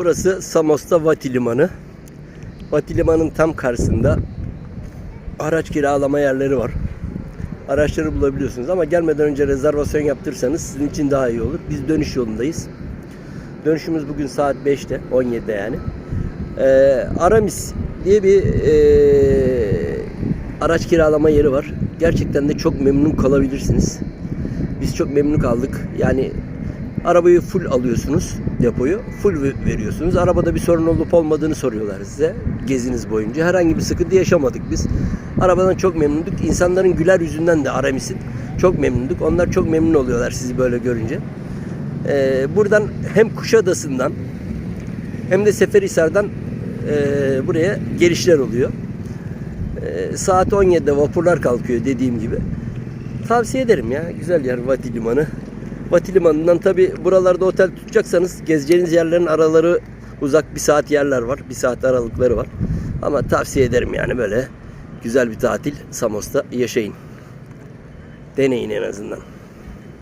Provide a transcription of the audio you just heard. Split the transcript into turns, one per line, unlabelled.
Burası Samos'ta Vati Limanı. Vati Limanı'nın tam karşısında araç kiralama yerleri var. Araçları bulabiliyorsunuz ama gelmeden önce rezervasyon yaptırsanız sizin için daha iyi olur. Biz dönüş yolundayız. Dönüşümüz bugün saat 5'te, 17'de yani. Ee, Aramis diye bir ee, araç kiralama yeri var. Gerçekten de çok memnun kalabilirsiniz. Biz çok memnun kaldık. Yani arabayı full alıyorsunuz depoyu. Full ve- veriyorsunuz. Arabada bir sorun olup olmadığını soruyorlar size geziniz boyunca. Herhangi bir sıkıntı yaşamadık biz. Arabadan çok memnunduk. İnsanların güler yüzünden de Aramis'in çok memnunduk. Onlar çok memnun oluyorlar sizi böyle görünce. Ee, buradan hem Kuşadası'ndan hem de Seferihisar'dan e, buraya gelişler oluyor. E, saat 17'de vapurlar kalkıyor dediğim gibi. Tavsiye ederim ya. Güzel yer Vati Limanı. Vati Limanı'ndan tabi buralarda otel tutacaksanız gezeceğiniz yerlerin araları uzak bir saat yerler var. Bir saat aralıkları var. Ama tavsiye ederim yani böyle güzel bir tatil Samos'ta yaşayın. Deneyin en azından.